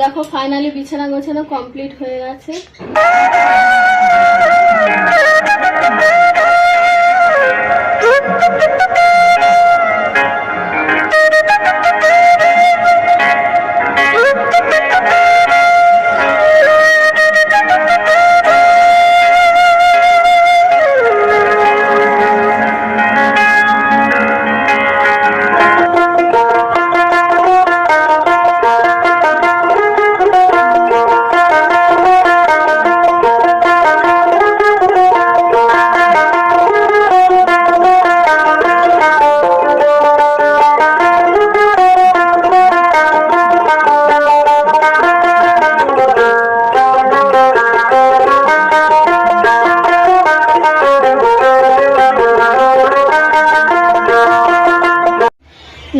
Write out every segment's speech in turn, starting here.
দেখো ফাইনালি বিছানা গোছানো কমপ্লিট হয়ে গেছে।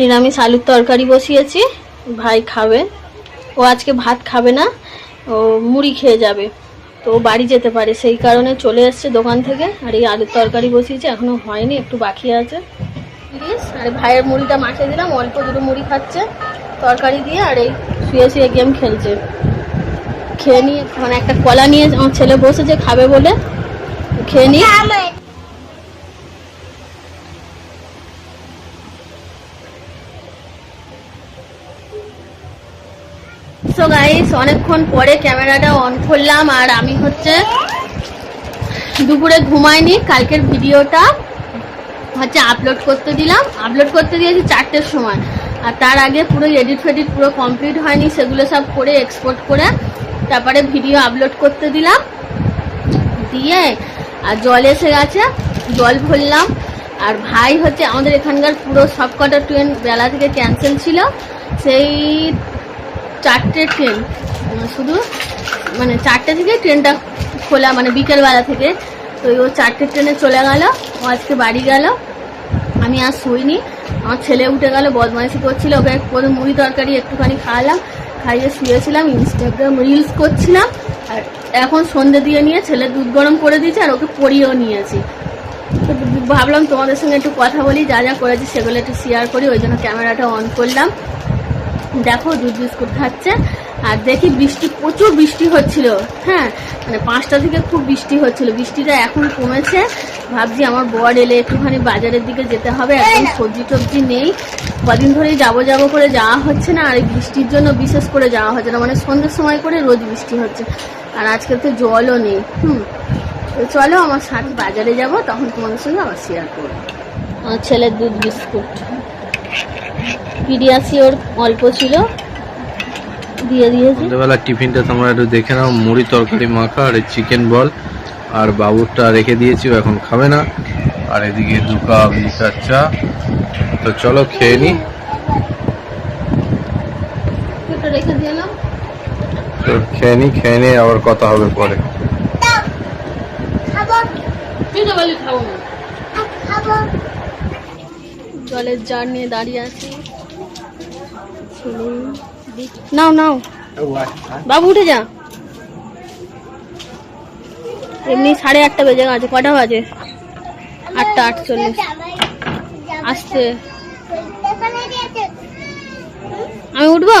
নিরামিষ আলুর তরকারি বসিয়েছি। ভাই খাবে। ও আজকে ভাত খাবে না, ও মুড়ি খেয়ে যাবে। তো বাড়ি যেতে পারে, সেই কারণে চলে এসছে দোকান থেকে। আর এই আলুর তরকারি বসিয়েছি এখনও হয়নি, একটু বাকি আছে। প্লিজ আর ভাইয়ের মুড়িটা মাখে দিলাম, অল্প দুটো মুড়ি খাচ্ছে তরকারি দিয়ে, আর এই শুয়ে শুয়ে গেম খেলছে। খেয়ে নিয়ে মানে একটা কলা নিয়ে আমার ছেলে বসেছে, খাবে বলে। খেয়ে নিয়ে সো গাইস অনেকক্ষণ পরে ক্যামেরাটা অন করলাম, আর আমি হচ্ছে দুপুরে ঘুমাইনি, কালকের ভিডিওটা হচ্ছে আপলোড করতে দিলাম। আপলোড করতে দিয়েছি চারটের সময়, আর তার আগে পুরো এডিট ফেডিট পুরো কমপ্লিট হয়নি, সেগুলো সব করে এক্সপোর্ট করে তারপরে ভিডিও আপলোড করতে দিলাম। দিয়ে, আর জল এসে গেছে, জল ভরলাম। আর ভাই হচ্ছে আমাদের এখানকার পুরো সবকটা ট্রেন বেলা থেকে ক্যান্সেল ছিল। সেই চারটে ট্রেন শুধু মানে চারটে থেকে ট্রেনটা খোলা মানে বিকেলবেলা থেকে। তো ও চারটে ট্রেনে চলে গেল, ও আজকে বাড়ি গেল। আমি আর শুইনি, আমার ছেলে উঠে গেল, বদমাইশি করছিল, ওকে প্রথম মুড়ি তরকারি একটুখানি খাওয়ালাম, খাইয়ে শুয়েছিলাম ইনস্টাগ্রাম রিলস করছিলাম, আর এখন সন্ধে দিয়ে নিয়ে ছেলে দুধ গরম করে দিয়েছে, আর ওকে পরিয়েও নিয়েছি। তো ভাবলাম তোমাদের সঙ্গে একটু কথা বলি, যা যা করেছি সেগুলো একটু শেয়ার করি, ওই জন্য ক্যামেরাটা অন করলাম। দেখো দুধ বিস্কুট খাচ্ছে। আর দেখি বৃষ্টি প্রচুর বৃষ্টি হচ্ছিল। হ্যাঁ মানে পাঁচটা থেকে খুব বৃষ্টি হচ্ছিল। বৃষ্টিটা এখন কমেছে। ভাবছি আমার বর এলে একটুখানি বাজারের দিকে যেতে হবে। এখন সবজি টবজি নেই। কদিন ধরেই যাব যাব করে যাওয়া হচ্ছে না। আর এই বৃষ্টির জন্য বিশেষ করে যাওয়া হচ্ছে না। মানে সন্ধ্যের সময় করে রোজ বৃষ্টি হচ্ছে। আর আজকে তো জলও নেই। হুম। তো চলো আমার সাথে বাজারে যাব। তখন তোমাদের সঙ্গে আবার শেয়ার করব। আমার ছেলের দুধ বিস্কুট। পিডিয়াসিওর অল্প ছিল। দিয়ে দিয়েছি। সন্ধ্যেবেলা টিফিনটা তোমরা একটু দেখে নাও। মুড়ি তরকারি মাখা আর চিকেন বল আর বাবুরটা রেখে দিয়েছি ও এখন খাবে না। আর এদিকে দু কাপ লিটার চা। তো চলো খেয়ে নি। খেয়ে নি খেয়ে নিয়ে আবার কথা হবে পরে। না জলের জার নিয়ে দাঁড়িয়ে আছি। নাও নাও। বাবু উঠে যা। এমনি সাড়ে আটটা বেজে গেছে কটা বাজে? আটটা আটচল্লিশ। আসতে আমি উঠবো?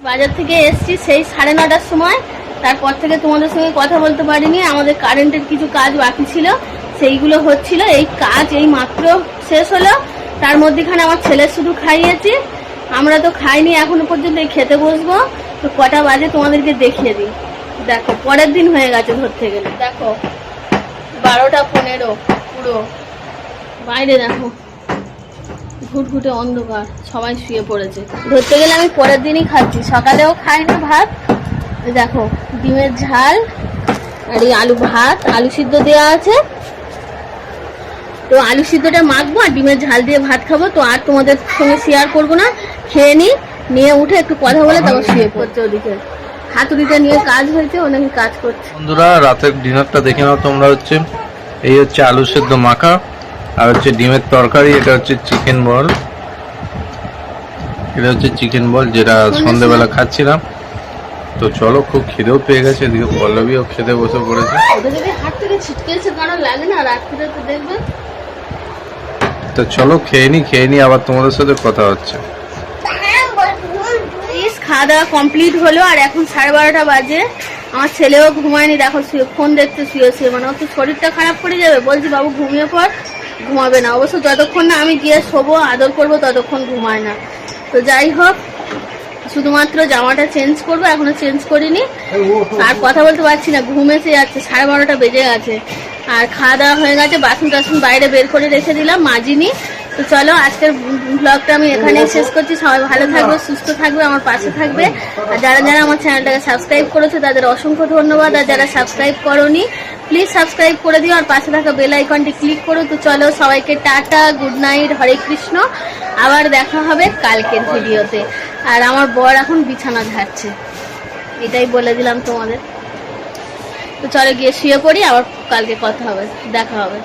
বাজার থেকে এসছি সেই সাড়ে নটার সময়। তারপর থেকে তোমাদের সঙ্গে কথা বলতে পারিনি। আমাদের কারেন্টের কিছু কাজ বাকি ছিল, সেইগুলো হচ্ছিল। এই কাজ এই মাত্র শেষ হলো। তার মধ্যেখানে আমার ছেলে শুধু খাইয়েছি। আমরা তো খাইনি, এখনও পর্যন্ত খেতে বসবো। তো কটা বাজে তোমাদেরকে দেখিয়ে দিই। দেখো, পরের দিন হয়ে গেছে ধরতে গেলে। দেখো। বারোটা পনেরো, পুরো। বাইরে দেখো। ঘুটঘুটে অন্ধকার, সবাই শুয়ে পড়েছে। ধরতে গেলে আমি পরের দিনই খাচ্ছি। সকালেও খাই না ভাত। দেখো, ডিমের ঝাল আর এই আলু ভাত। আলু সিদ্ধ দেওয়া আছে। তো আলু সিদ্ধটা মাখবো আর ডিমের ঝাল দিয়ে ভাত খাব। তো আর তোমাদের সঙ্গে শেয়ার করব না। খেয়ে নি নিয়ে উঠে একটু কথা বলে তারপর শুয়ে পড়ছে ওদিকে। হাতুড়িটা নিয়ে কাজ হয়েছে ও নাকি কাজ করছে। বন্ধুরা রাতের ডিনারটা দেখে নাও তোমরা হচ্ছে। এই হচ্ছে আলু সেদ্ধ মাখা আর হচ্ছে ডিমের তরকারি এটা হচ্ছে চিকেন বল এটা হচ্ছে চিকেন বল যেটা সন্ধেবেলা খাচ্ছিলাম। তো চলো খুব খিদেও পেয়ে গেছে এদিকে পল্লবীও খেতে বসে পড়েছে। তো চলো খেয়ে নি খেয়ে নি আবার তোমাদের সাথে কথা হচ্ছে। খাওয়া দাওয়া কমপ্লিট হলো, আর এখন সাড়ে বারোটা বাজে। আমার ছেলেও ঘুমায়নি, দেখো ফোন দেখতে শুয়ে শুয়ে মানে ওর তো শরীরটা খারাপ করে যাবে। বলছি, বাবু, ঘুমিয়ে পর ঘুমাবে না। অবশ্য যতক্ষণ না আমি গিয়ে শোবো, আদর করব, ততক্ষণ ঘুমায় না। তো যাই হোক, শুধুমাত্র জামাটা চেঞ্জ করব, এখনও চেঞ্জ করিনি। আর কথা বলতে পারছি না, ঘুম এসে যাচ্ছে, সাড়ে বারোটা বেজে গেছে। আর খাওয়া দাওয়া হয়ে গেছে বাসন টাসন বাইরে বের করে রেখে দিলাম, মাজিনি। তো চলো, আজকের ব্লগটা আমি এখানে শেষ করছি। সবাই ভালো থাকবে, সুস্থ থাকবে, আমার পাশে থাকবে। আর যারা যারা আমার চ্যানেলটাকে সাবস্ক্রাইব করেছে, তাদের অসংখ্য ধন্যবাদ। আর যারা সাবস্ক্রাইব করনি প্লিজ সাবস্ক্রাইব করে দিও। আর পাশে থাকা বেল আইকনটি ক্লিক করো। তো চলো, সবাইকে tata good night Hare Krishna. আবার দেখা হবে কালকের ভিডিওতে। আর আমার বর এখন বিছানা ঝাড়ছে এটাই বলে দিলাম তোমাদের। তো চলো গিয়ে শুয়ে পড়ি, আবার কালকে কথা হবে, দেখা হবে।